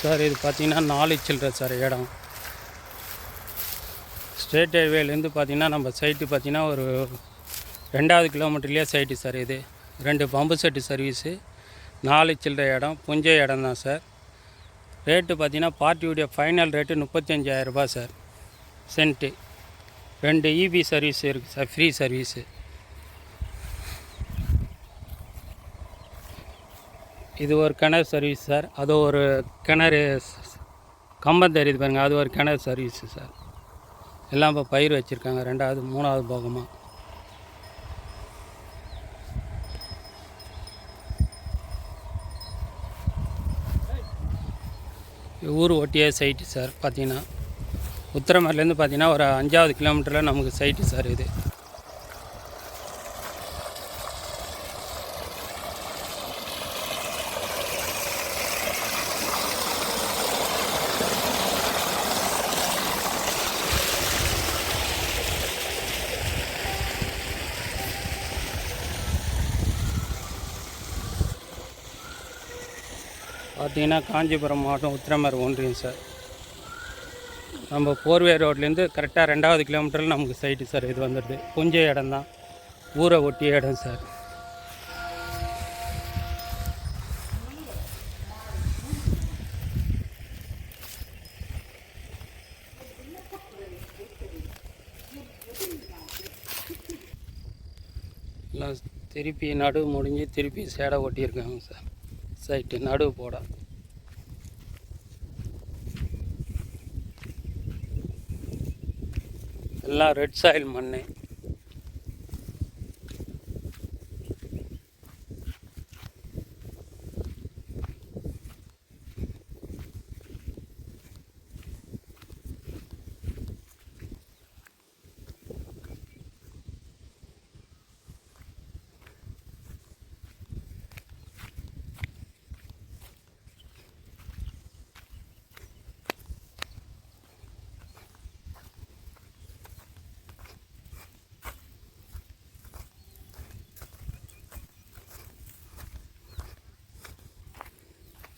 Sir இது பார்த்தீங்கன்னா நாலு சில்லற சார் இடம். ஸ்டேட் ஹைவேலேருந்து பார்த்தீங்கன்னா நம்ம சைட்டு பார்த்தீங்கன்னா ஒரு ரெண்டாவது கிலோமீட்டர்லேயே சைட்டு சார் இது. ரெண்டு பம்பு செட்டு சர்வீஸு. நாலு சில்லற இடம் புஞ்ச இடம் தான் சார். ரேட்டு பார்த்தீங்கன்னா பார்ட்டியுடைய ஃபைனல் ரேட்டு முப்பத்தஞ்சாயிரரூபா சார். சென்ட்டு. ரெண்டு இபி சர்வீஸ் இருக்குது சார் ஃப்ரீ சர்வீஸு. இது ஒரு கிணறு சர்வீஸ் சார். அது ஒரு கிணறு கம்பம் தெரியுது பாருங்கள் அது ஒரு கிணறு சர்வீஸு சார். எல்லாம் இப்போ பயிர் வச்சுருக்காங்க. ரெண்டாவது மூணாவது போகமாக ஊர் ஒட்டியே சைட்டு சார் பார்த்தீங்கன்னா உத்தரமேர்லேருந்து பார்த்தீங்கன்னா ஒரு அஞ்சாவது கிலோமீட்டரில் நமக்கு சைட்டு சார் இது. பார்த்தீங்கன்னா காஞ்சிபுரம் மாவட்டம் உத்திரமர் ஒன்றியம் சார். நம்ம போர்வே ரோட்லேருந்து கரெக்டாக ரெண்டாவது கிலோமீட்டரில் நமக்கு சைட்டு சார் இது வந்துடுது. புஞ்ச இடம் தான். ஊரை ஒட்டிய இடம் சார். எல்லாம் திருப்பி நடு முடிஞ்சு திருப்பி சேடை ஒட்டியிருக்காங்க சார். சைட்டு நடுவு போட. எல்லாம் ரெட் சாயில் மண்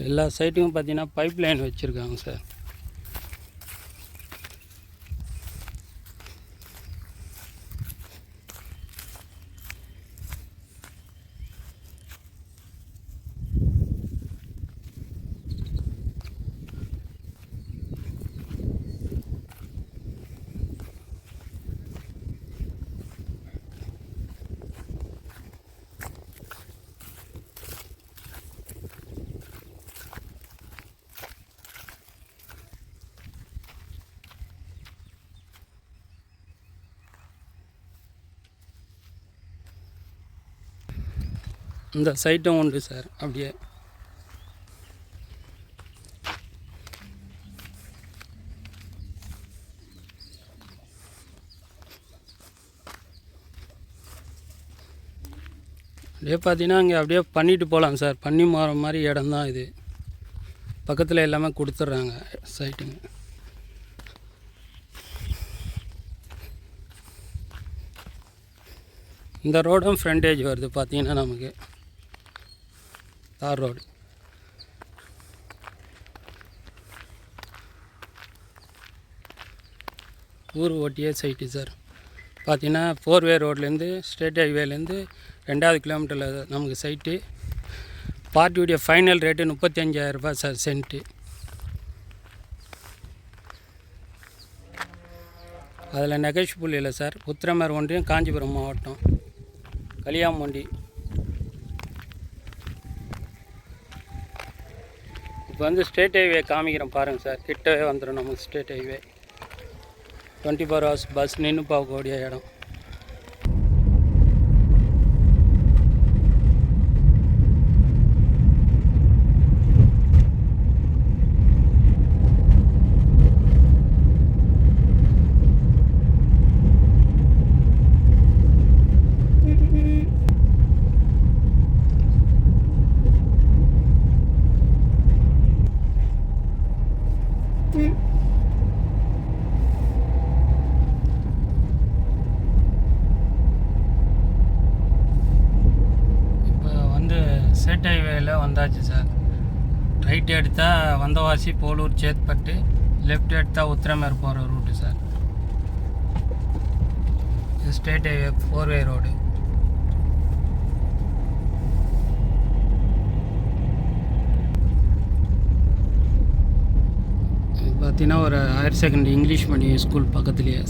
எல்லா சைட்டுக்கும் பார்த்தீங்கன்னா பைப் லைன் வச்சுருக்காங்க சார். இந்த சைட்டும் உண்டு சார் அப்படியே. அப்படியே பார்த்தீங்கன்னா இங்கே அப்படியே பண்ணிட்டு போகலாம் சார் பண்ணி மாற மாதிரி இடம் தான் இது. பக்கத்தில் எல்லாமே கொடுத்துட்றாங்க சைட்டுங்க இந்த ரோடும் ஃப்ரண்டேஜ் வருது பார்த்தீங்கன்னா நமக்கு. தார் ரோடு ஊர் ஓட்டியே சைட்டு சார். பார்த்தீங்கன்னா ஃபோர்வே ரோட்லேருந்து ஸ்டேட் ஹைவேலேருந்து ரெண்டாவது கிலோமீட்டரில் நமக்கு சைட்டு. பார்ட்டியுடைய ஃபைனல் ரேட்டு முப்பத்தஞ்சாயிரம் ரூபாய் சார் சென்ட்டு அதில் நெகோஷியபிள் இல்லை சார். உத்திரமேர் ஒன்றியம் காஞ்சிபுரம் மாவட்டம். கலியாமொண்டி. இப்போ வந்து ஸ்டேட் ஹைவே காமிக்கிறேன் பாருங்கள் சார். கிட்டவே வந்துடும் நமக்கு state highway. Twenty four hours bus நின்று போகக்கூடிய இடம் இப்போ வந்து ஸ்டேட் ஹைவேல வந்தாச்சு சார் பார்த்தீங்கன்னா ஃபோர்வே ரோட்லேருந்து ஸ்டேட் ஹைவேலேருந்து ரெண்டாவது கிலோமீட்டரில் நமக்கு சைட்டு பார்ட்டியுடைய ஃபைனல் ரேட்டு முப்பத்தஞ்சாயிரம் ரூபாய் சார் சென்ட்டு ரைட் எடுத்தால் வந்தவாசி போலூர் சேத்பட்டு லெஃப்ட் எடுத்தால் உத்திரமேர் போகிற ரூட்டு சார் இது state highway four way road இது பார்த்தீங்கன்னா ஒரு higher secondary English medium school பக்கத்துலேயே